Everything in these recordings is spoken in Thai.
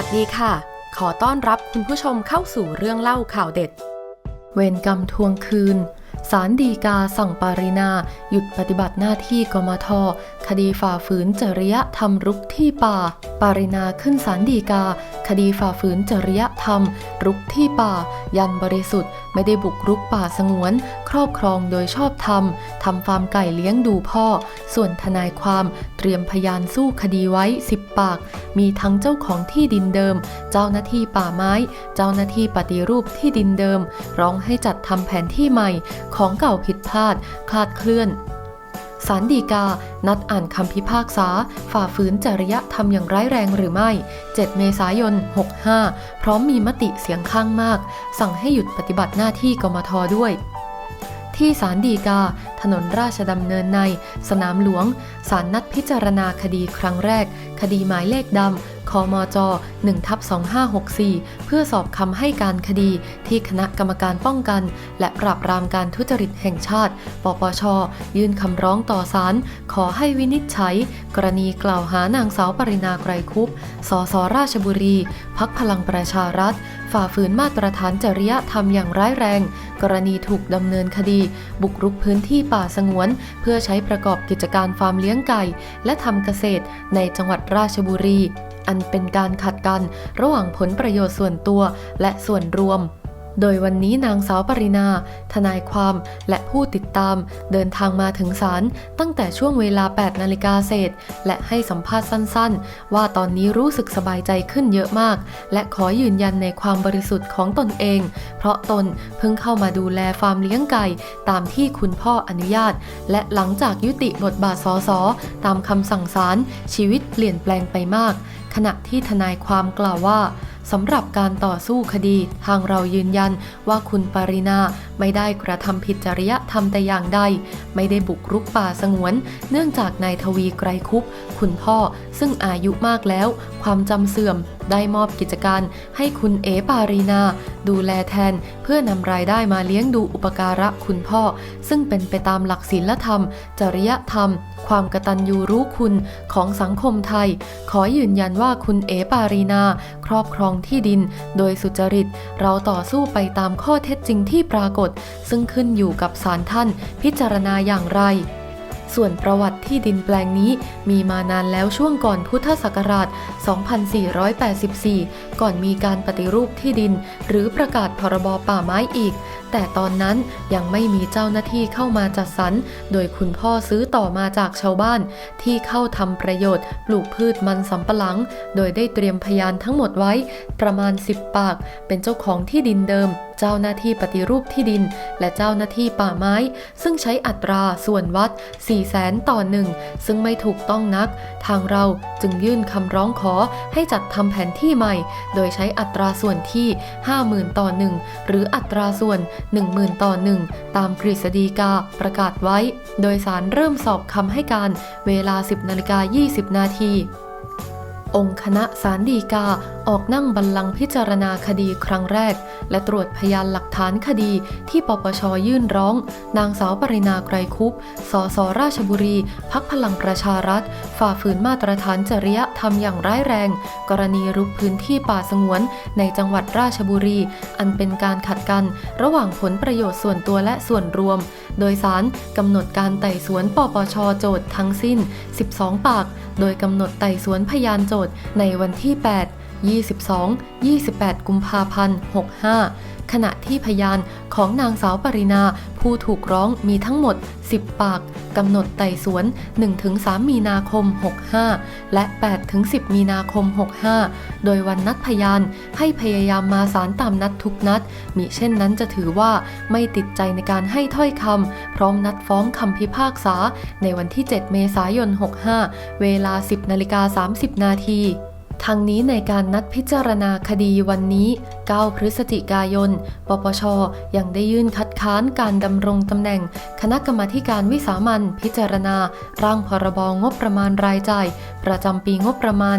วัสดีค่ะ ขอต้อนรับคุณผู้ชมเข้าสู่เรื่องเล่าข่าวเด็ด เวรกรรมทวงคืน สารดีกาสั่งปารินาหยุดปฏิบัติหน้าที่กมท คดีฝ่าฝืนจริยธรรมรุกที่ป่า ปารินาขึ้นสารดีกา คดีฝ่าฝืนจริยธรรม รุกที่ป่า ยันบริสุทธิ์ ไม่ได้บุกรุกป่าสงวน ครอบครองโดยชอบธรรมทำฟาร์มไก่เลี้ยงดูพ่อ ส่วนทนายความเตรียมพยานสู้คดีไว้10ปาก มีทั้งเจ้าของที่ดินเดิม เจ้าหน้าที่ป่าไม้ เจ้าหน้าที่ปฏิรูปที่ดินเดิม ร้องให้จัดทำแผนที่ใหม่ ของเก่าผิดพลาด คลาดเคลื่อน สารดีกา นัดอ่านคำพิพากษา ฝ่าฝืนจริยธรรมอย่างร้ายแรงหรือไม่ 7 เมษายน 65 พร้อมมีมติเสียงข้างมาก สั่งให้หยุดปฏิบัติหน้าที่กมทด้วยที่ศาลฎีกา ถนนราชดำเนินใน สนามหลวง ศาลนัดพิจารณาคดีครั้งแรก คดีหมายเลขดำ คมจ1ทับ2564 เพื่อสอบคำให้การคดีที่คณะกรรมการป้องกัน และปราบปรามการทุจริตแห่งชาติ ปปช ยื่นคำร้องต่อศาลขอให้วินิจฉัย กรณีกล่าวหานางสาวปรินาไกรคุปสสราชบุรี พักพลังประชารัฐ ฝ่าฝืนมาตรฐานจริยธรรมอย่างร้ายแรง กรณีถูกดำเนินคดี บุกรุกพื้นที่ป่าสงวน เพื่อใช้ประกอบกิจการฟาร์มเลี้ยงไก่ และทำเกษตรในจังหวัดราชบุรี อันเป็นการขัดกัน ระหว่างผลประโยชน์ส่วนตัวและส่วนรวม โดยวันนี้นางสาวปรินา ทนายความและผู้ติดตาม เดินทางมาถึงศาลตั้งแต่ช่วงเวลา 8 นาฬิกาเศษ และให้สัมภาษณ์สั้นๆ ว่าตอนนี้รู้สึกสบายใจขึ้นเยอะมาก และขอยืนยันในความบริสุทธิ์ของตนเอง เพราะตนเพิ่งเข้ามาดูแลฟาร์มเลี้ยงไก่ ตามที่คุณพ่ออนุญาต และหลังจากยุติบทบาทสสตามคำสั่งศาลชีวิตเปลี่ยนแปลงไปมาก ขณะที่ทนายความกล่าวว่า สำหรับการต่อสู้คดี ทางเรายืนยันว่าคุณปรินาไม่ได้กระทำผิดจริยธรรมแต่อย่างใด ไม่ได้บุกรุกป่าสงวน เนื่องจากนายทวีไกรคุปคุณพ่อซึ่งอายุมากแล้ว ความจำเสื่อมได้มอบกิจการให้คุณเอปารีนา ดูแลแทนเพื่อนำรายได้มาเลี้ยงดูอุปการะคุณพ่อ ซึ่งเป็นไปตามหลักศีลธรรม จริยธรรม ความกตัญญูรู้คุณของสังคมไทย ขอยืนยันว่าคุณเอปารีนา ครอบครองที่ดิน โดยสุจริต เราต่อสู้ไปตามข้อเท็จจริงที่ปรากฏ ซึ่งขึ้นอยู่กับศาลท่านพิจารณาอย่างไร ส่วนประวัติที่ดินแปลงนี้มีมานานแล้วช่วงก่อนพุทธศักราช 2484 ก่อนมีการปฏิรูปที่ดิน หรือประกาศพรบป่าไม้อีก แต่ตอนนั้นยังไม่มีเจ้าหน้าที่เข้ามาจัดสรร โดยคุณพ่อซื้อต่อมาจากชาวบ้าน ที่เข้าทำประโยชน์ ปลูกพืชมันสำปะหลัง โดยได้เตรียมพยานทั้งหมดไว้ประมาณ 10 ปาก เป็นเจ้าของที่ดินเดิม เจ้าหน้าที่ปฏิรูปที่ดิน และเจ้าหน้าที่ป่าไม้ ซึ่งใช้อัตราส่วนวัด 4 0 0แสนต่อหนึ่งซึ่งไม่ถูกต้องนัก ทางเราจึงยื่นคำร้องขอให้จัดทำแผนที่ใหม่ โดยใช้อัตราส่วนที่ 50,000 ต่อหนึ่งหรืออัตราส่วน 10,000 ต่อหนึ่งตามกฤษฎีกาประกาศไว้ โดยสารเริ่มสอบคำให้การเวลา 10นาฬิกา20 นาทีองค์คณะสารดีกา ออกนั่งบัลลังก์พิจารณาคดีครั้งแรก และตรวจพยานหลักฐานคดีที่ปปชยื่นร้อง นางสาวปรินาไกรคุปสสราชบุรี พักพลังประชารัฐ ฝ่าฝืนมาตรฐานจริยธรรมอย่างร้ายแรง กรณีรุกพื้นที่ป่าสงวนในจังหวัดราชบุรี อันเป็นการขัดกัน ระหว่างผลประโยชน์ส่วนตัวและส่วนรวม โดยสารกำหนดการไต่สวนปปชโจทย์ทั้งสิ้น 12 ปาก โดยกำหนดไต่สวนพยานโจทย์ในวันที่ 8 22 28 กุมภาพันธ์ 65 ขณะที่พยานของนางสาวปรินา ผู้ถูกร้องมีทั้งหมด 10 ปากกำหนดไต่สวน 1-3 มีนาคม 65 และ 8-10 มีนาคม 65 โดยวันนัดพยานให้พยายามมาสารตามนัดทุกนัด มิเช่นนั้นจะถือว่าไม่ติดใจในการให้ถ้อยคำพร้อมนัดฟ้องคำพิพากษาในวันที่ 7 เมษายน 65 เวลา 10นาฬิกา30 นาที ทั้งนี้ในการนัดพิจารณาคดีวันนี้ 9 พฤศจิกายน ปปช ยังได้ยื่นคัดค้านการดำรงตำแหน่ง คณะกรรมาการวิสามันพิจารณา ร่างพรบงบประมาณรายจ่าย ประจำปีงบประมาณ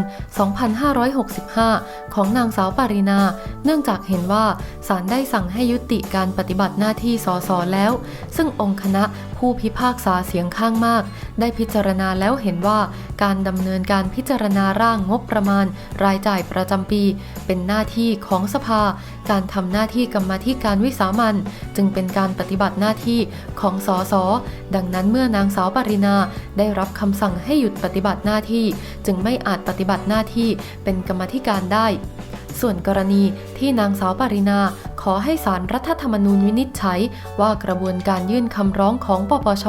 2565 ของนางสาวปารินา เนื่องจากเห็นว่าศาลได้สั่งให้ยุติการปฏิบัติหน้าที่สสแล้ว ซึ่งองค์คณะผู้พิพากษาเสียงข้างมาก ได้พิจารณาแล้วเห็นว่าการดำเนินการพิจารณาร่างงบประมาณ รายจ่ายประจำปี เป็นหน้าที่ของสภาการทำหน้าที่กรรมธิการวิสามันจึงเป็นการปฏิบัติหน้าที่ของสส ดังนั้นเมื่อนางสาวปรินาได้รับคำสั่งให้หยุดปฏิบัติหน้าที่ จึงไม่อาจปฏิบัติหน้าที่เป็นกรรมธิการได้ ส่วนกรณีที่นางสาวปรินาขอให้สารรัฐธรรมนูญวินิจฉัย ว่ากระบวนการยื่นคำร้องของปปช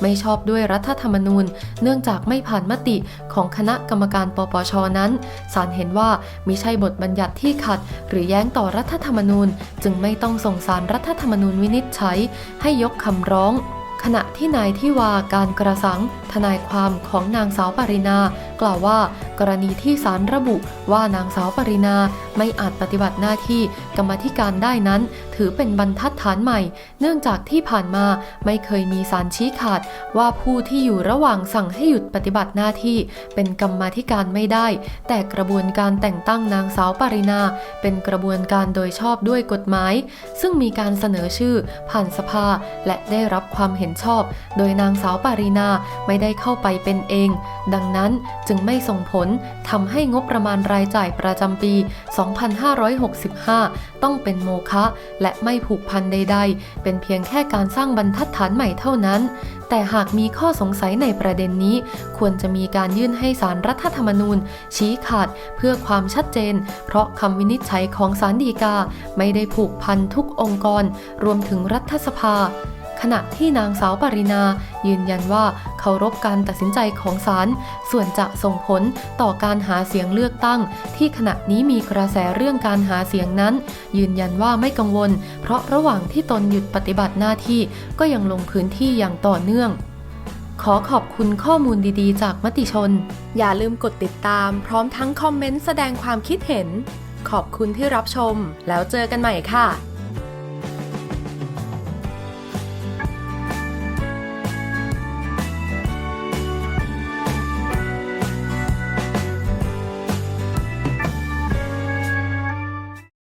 ไม่ชอบด้วยรัฐธรรมนูญ เนื่องจากไม่ผ่านมติของคณะกรรมการปปชนั้นศาลเห็นว่ามิใช่บทบัญญัติที่ขัด หรือแย้งต่อรัฐธรรมนูญ จึงไม่ต้องส่งสารรัฐธรรมนูญวินิจฉัย ให้ยกคำร้องขณะที่นายที่วาการกระสัง ทนายความของนางสาวปรินา กล่าวว่า กรณีที่ศาลระบุว่านางสาวปรินาไม่อาจปฏิบัติหน้าที่กรรมธิการได้นั้น ถือเป็นบรรทัดฐานใหม่ เนื่องจากที่ผ่านมาไม่เคยมีสารชี้ขาด ว่าผู้ที่อยู่ระหว่างสั่งให้หยุดปฏิบัติหน้าที่ เป็นกรรมธิการไม่ได้ แต่กระบวนการแต่งตั้งนางสาวปรินา เป็นกระบวนการโดยชอบด้วยกฎหมาย ซึ่งมีการเสนอชื่อ ผ่านสภาและได้รับความเห็นชอบ โดยนางสาวปรีนาไม่ได้เข้าไปเป็นเอง ดังนั้นจึงไม่ส่งผลทำให้งบประมาณรายจ่ายประจำปี 2565 ต้องเป็นโมฆะและไม่ผูกพันใด ๆ เป็นเพียงแค่การสร้างบรรทัดฐานใหม่เท่านั้น แต่หากมีข้อสงสัยในประเด็นนี้ ควรจะมีการยื่นให้สารรัฐธรรมนูญ ชี้ขาดเพื่อความชัดเจน เพราะคำวินิจฉัยของศาลฎีกา ไม่ได้ผูกพันทุกองค์กร รวมถึงรัฐสภาขณะที่นางสาวปรินายืนยันว่า เคารพการตัดสินใจของศาลส่วนจะส่งผลต่อการหาเสียงเลือกตั้ง ที่ขณะนี้มีกระแสเรื่องการหาเสียงนั้น ยืนยันว่าไม่กังวล เพราะระหว่างที่ตนหยุดปฏิบัติหน้าที่ก็ยังลงพื้นที่อย่างต่อเนื่อง ขอขอบคุณข้อมูลดีๆ จากมติชน อย่าลืมกดติดตาม พร้อมทั้งคอมเมนต์แสดงความคิดเห็น ขอบคุณที่รับชม แล้วเจอกันใหม่ค่ะ